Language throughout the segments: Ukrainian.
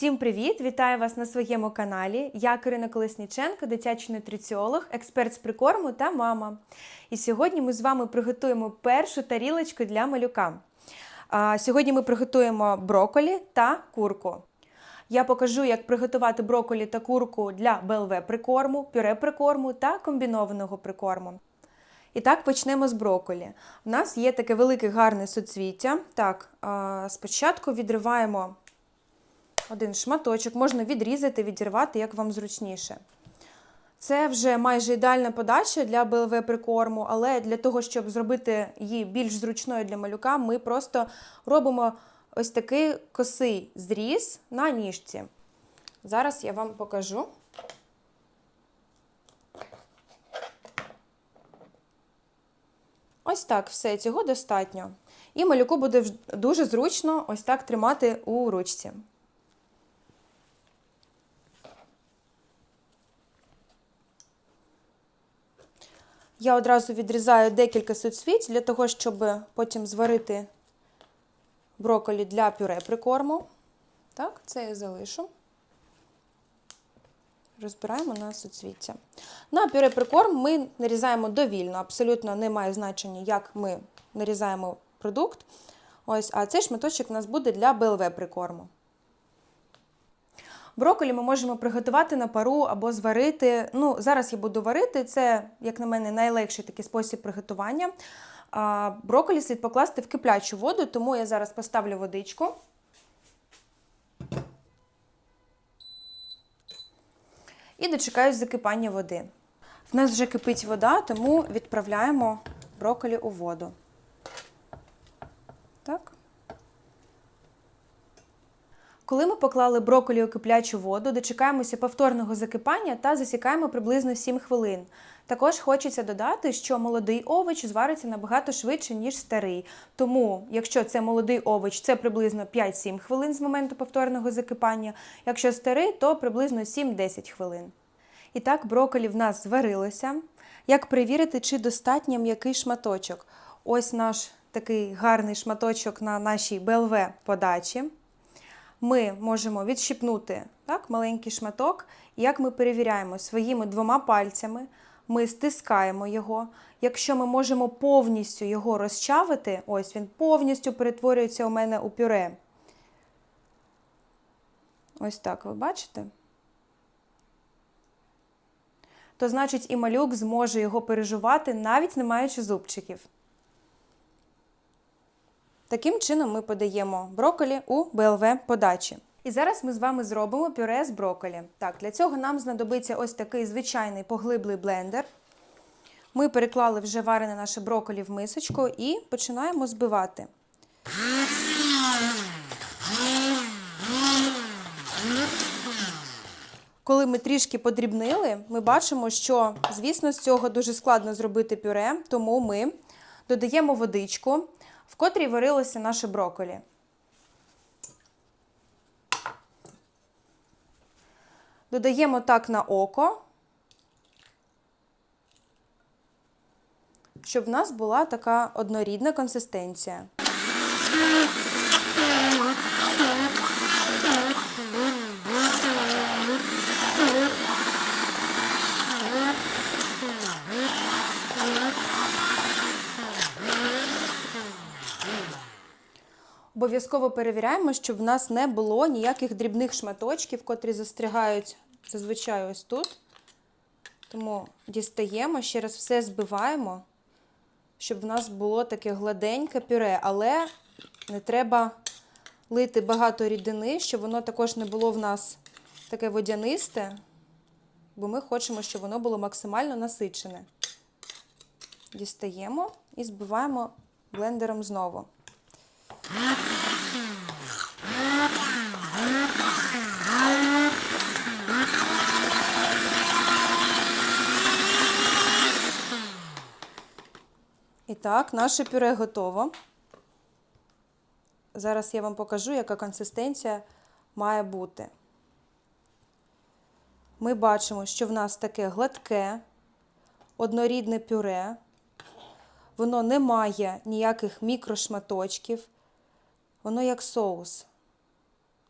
Всім привіт! Вітаю вас на своєму каналі. Я Карина Колесніченко, дитячий нутриціолог, експерт з прикорму та мама. І сьогодні ми з вами приготуємо першу тарілочку для малюка. Сьогодні ми приготуємо броколі та курку. Я покажу, як приготувати броколі та курку для БЛВ прикорму, пюре прикорму та комбінованого прикорму. І так почнемо з броколі. У нас є таке велике гарне суцвіття. Так, спочатку відриваємо один шматочок, можна відрізати, відірвати, як вам зручніше. Це вже майже ідеальна подача для БЛВ прикорму, але для того, щоб зробити її більш зручною для малюка, ми просто робимо ось такий косий зріз на ніжці. Зараз я вам покажу. Ось так, все, цього достатньо. І малюку буде дуже зручно ось так тримати у ручці. Я одразу відрізаю декілька суцвіть для того, щоб потім зварити брокколі для пюре прикорму. Так, це я залишу. Розбираємо на суцвіття. На пюре прикорм ми нарізаємо довільно, абсолютно не має значення, як ми нарізаємо продукт. Ось, а цей шматочок у нас буде для БЛВ прикорму. Брокколі ми можемо приготувати на пару або зварити. Ну, зараз я буду варити. Це, як на мене, найлегший такий спосіб приготування. А, брокколі слід покласти в киплячу воду, тому я зараз поставлю водичку. І дочекаюсь закипання води. В нас вже кипить вода, тому відправляємо брокколі у воду. Так. Коли ми поклали брокколі у киплячу воду, дочекаємося повторного закипання та засікаємо приблизно 7 хвилин. Також хочеться додати, що молодий овоч звариться набагато швидше, ніж старий. Тому, якщо це молодий овоч, це приблизно 5-7 хвилин з моменту повторного закипання. Якщо старий, то приблизно 7-10 хвилин. І так, брокколі в нас зварилося. Як перевірити, чи достатньо м'який шматочок? Ось наш такий гарний шматочок на нашій БЛВ подачі ми можемо відщипнути так, маленький шматок. Як ми перевіряємо своїми двома пальцями, ми стискаємо його. Якщо ми можемо повністю його розчавити, ось він повністю перетворюється у мене у пюре. Ось так, ви бачите? То значить і малюк зможе його пережувати, навіть не маючи зубчиків. Таким чином ми подаємо брокколі у БЛВ подачі. І зараз ми з вами зробимо пюре з брокколі. Так, для цього нам знадобиться ось такий звичайний поглиблий блендер. Ми переклали вже варене наше брокколі в мисочку і починаємо збивати. Коли ми трішки подрібнили, ми бачимо, що, звісно, з цього дуже складно зробити пюре, тому ми додаємо водичку, в котрій варилося наше броколі. Додаємо так на око, щоб в нас була така однорідна консистенція. Обов'язково перевіряємо, щоб в нас не було ніяких дрібних шматочків, котрі застрягають зазвичай ось тут. Тому дістаємо, ще раз все збиваємо, щоб в нас було таке гладеньке пюре, але не треба лити багато рідини, щоб воно також не було в нас таке водянисте, бо ми хочемо, щоб воно було максимально насичене. Дістаємо і збиваємо блендером знову. І так, наше пюре готово. Зараз я вам покажу, яка консистенція має бути. Ми бачимо, що в нас таке гладке, однорідне пюре. Воно не має ніяких мікрошматочків. Воно як соус.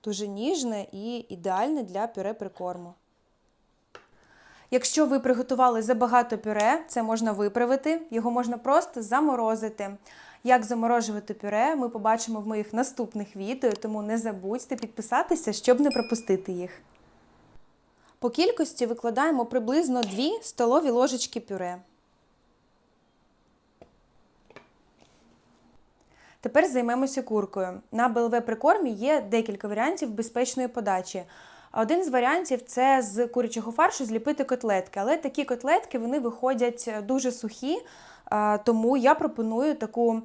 дуже ніжне і ідеальне для пюре прикорму. Якщо ви приготували забагато пюре, це можна виправити, його можна просто заморозити. Як заморожувати пюре, ми побачимо в моїх наступних відео, тому не забудьте підписатися, щоб не пропустити їх. По кількості викладаємо приблизно 2 столові ложечки пюре. Тепер займемося куркою. На БЛВ прикормі є декілька варіантів безпечної подачі. Один з варіантів це з курячого фаршу зліпити котлетки, але такі котлетки вони виходять дуже сухі, тому я пропоную таку,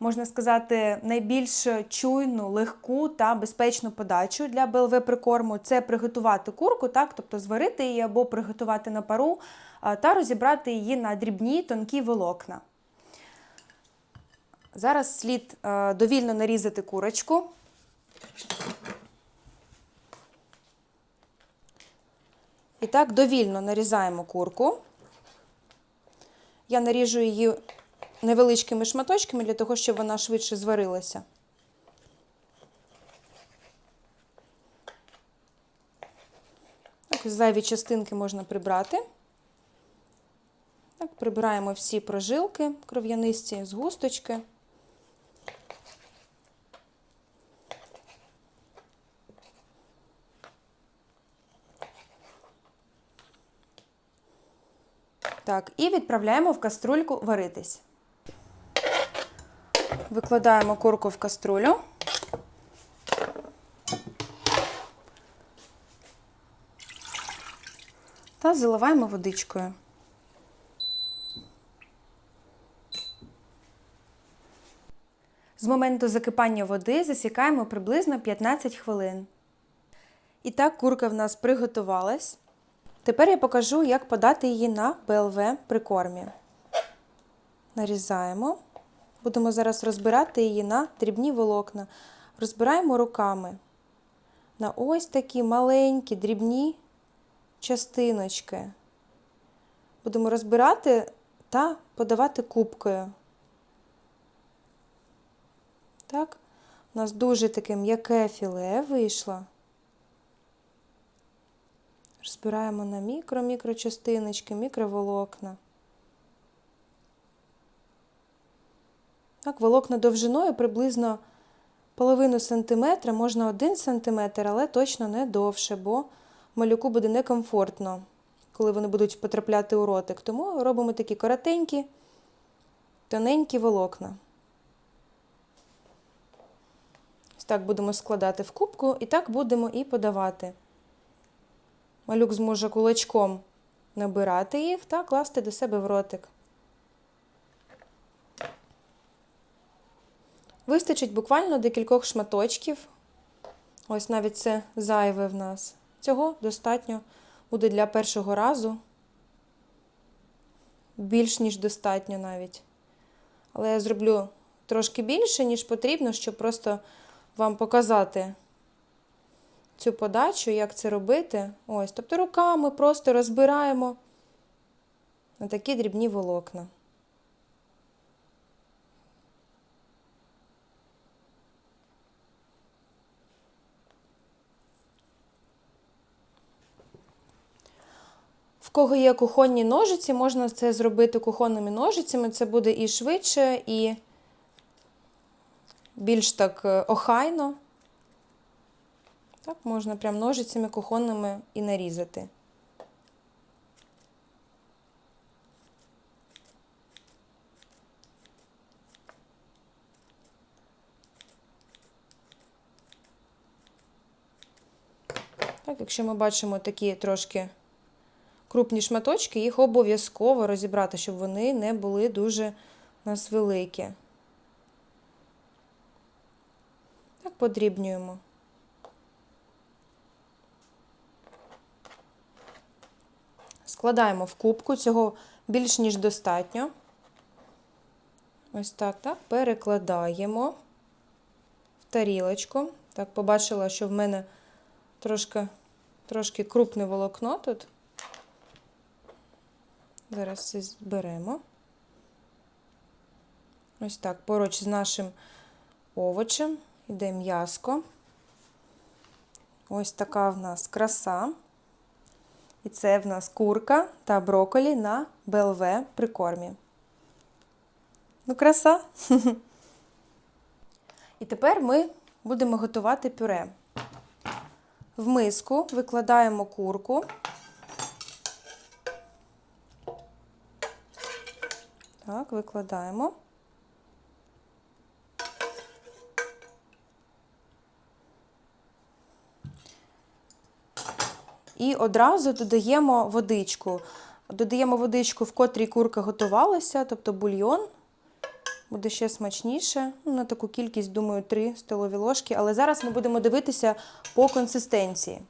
можна сказати, найбільш чуйну, легку та безпечну подачу для БЛВ прикорму. Це приготувати курку, так, тобто зварити її або приготувати на пару та розібрати її на дрібні тонкі волокна. Зараз слід е, довільно нарізати курочку. І так, довільно нарізаємо курку. Я наріжу її невеличкими шматочками для того, щоб вона швидше зварилася. Так, зайві частинки можна прибрати. Так, прибираємо всі прожилки кров'янисті, згусточки. Так, і відправляємо в каструльку варитись. Викладаємо курку в каструлю. Та заливаємо водичкою. З моменту закипання води засікаємо приблизно 15 хвилин. І так, курка в нас приготувалась. Тепер я покажу, як подати її на БЛВ прикормі. Нарізаємо. Будемо зараз розбирати її на дрібні волокна. Розбираємо руками на ось такі маленькі дрібні частиночки. Будемо розбирати та подавати кубкою. Так, у нас дуже таке м'яке філе вийшло. Розбираємо на мікро-мікрочастиночки, мікроволокна. Так, волокна довжиною приблизно половину сантиметра, можна один сантиметр, але точно не довше, бо малюку буде некомфортно, коли вони будуть потрапляти у ротик. Тому робимо такі коротенькі, тоненькі волокна. Ось так будемо складати в кубку і так будемо і подавати. Малюк зможе кулачком набирати їх та класти до себе в ротик. Вистачить буквально декількох шматочків. Ось навіть це зайве в нас. Цього достатньо буде для першого разу. Більш ніж достатньо навіть. Але я зроблю трошки більше, ніж потрібно, щоб просто вам показати цю подачу, як це робити. Ось, тобто руками просто розбираємо на такі дрібні волокна. Кого є кухонні ножиці, можна це зробити кухонними ножицями. Це буде і швидше, і більш так е, охайно. Так, можна прям ножицями кухонними і нарізати. Так, якщо ми бачимо такі трошки крупні шматочки, їх обов'язково розібрати, щоб вони не були дуже нас великі. Так, подрібнюємо. Складаємо в кубку, цього більш ніж достатньо. Ось так, так, перекладаємо в тарілочку. Так, побачила, що в мене трошки, трошки крупне волокно тут. Зараз це зберемо. Ось так, поруч з нашим овочем йде м'яско. Ось така в нас краса. І це в нас курка та броколі на БЛВ прикормі. Ну, краса. І тепер ми будемо готувати пюре. В миску викладаємо курку. Так, викладаємо. І одразу додаємо водичку. Додаємо водичку, в котрій курка готувалася, тобто бульйон. Буде ще смачніше. Ну, на таку кількість, думаю, 3 столові ложки. Але зараз ми будемо дивитися по консистенції.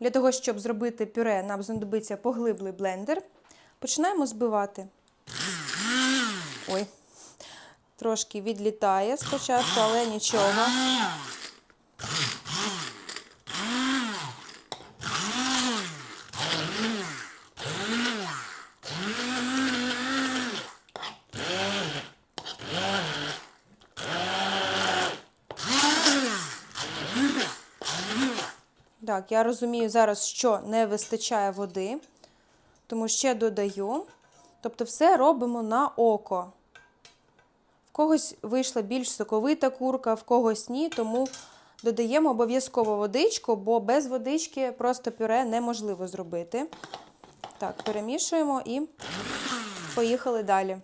Для того, щоб зробити пюре, нам знадобиться поглиблий блендер. Починаємо збивати. Ой, трошки відлітає спочатку, але нічого. Так, я розумію зараз, що не вистачає води, тому ще додаю. Тобто, все робимо на око. В когось вийшла більш соковита курка, в когось ні, тому додаємо обов'язково водичку, бо без водички просто пюре неможливо зробити. Так, перемішуємо і поїхали далі.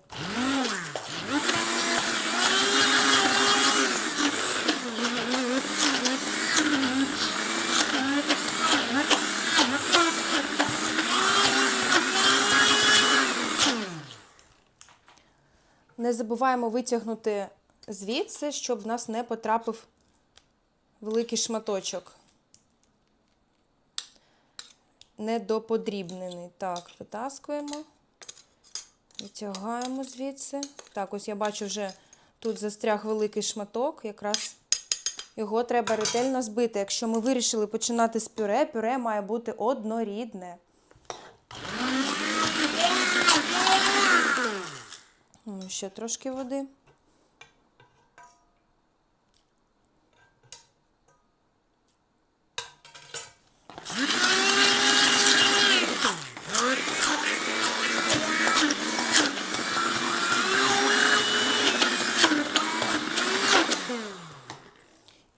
Не забуваємо витягнути звідси, щоб в нас не потрапив великий шматочок. Недоподрібнений. Так, витаскуємо, витягаємо звідси. Так, ось я бачу, вже тут застряг великий шматок, якраз його треба ретельно збити. Якщо ми вирішили починати з пюре, пюре має бути однорідне. Ну, Ще трошки води.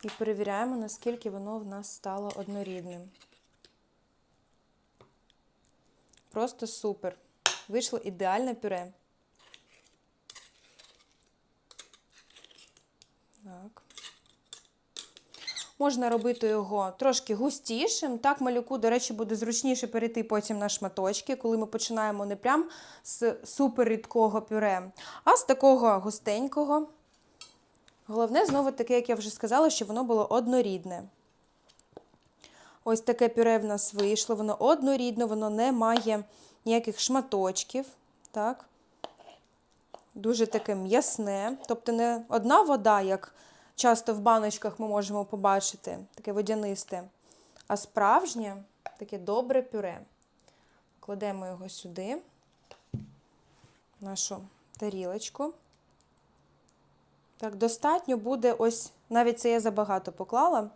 І перевіряємо, наскільки воно в нас стало однорідним. Просто супер. Вийшло ідеальне пюре. Так. Можна робити його трошки густішим. Так, малюку, до речі, буде зручніше перейти потім на шматочки, коли ми починаємо не прям з супер рідкого пюре, а з такого густенького. Головне, знову таке, як я вже сказала, щоб воно було однорідне. Ось таке пюре в нас вийшло, воно однорідне, воно не має ніяких шматочків. Так дуже таке м'ясне, тобто не одна вода, як часто в баночках ми можемо побачити, таке водянисте, а справжнє таке добре пюре. Кладемо його сюди, в нашу тарілочку. Так, достатньо буде ось, навіть це я забагато поклала,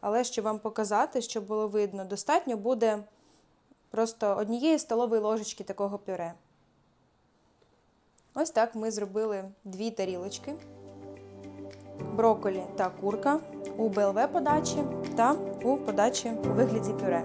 але щоб вам показати, щоб було видно, достатньо буде просто однієї столової ложечки такого пюре. Ось так ми зробили дві тарілочки, брокколі та курка у БЛВ подачі та у подачі у вигляді пюре.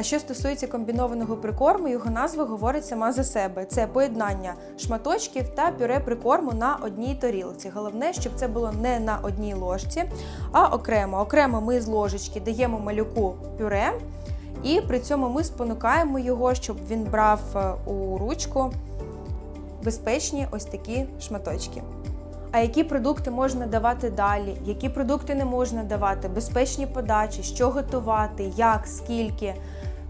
А що стосується комбінованого прикорму, його назва говорить сама за себе. Це поєднання шматочків та пюре прикорму на одній тарілці. Головне, щоб це було не на одній ложці, а окремо. Окремо ми з ложечки даємо малюку пюре, і при цьому ми спонукаємо його, щоб він брав е, у ручку безпечні ось такі шматочки. А які продукти можна давати далі, які продукти не можна давати, безпечні подачі, що готувати, як, скільки.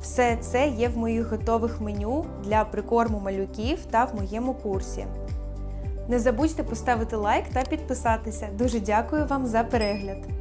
Все це є в моїх готових меню для прикорму малюків та в моєму курсі. Не забудьте поставити лайк та підписатися. Дуже дякую вам за перегляд!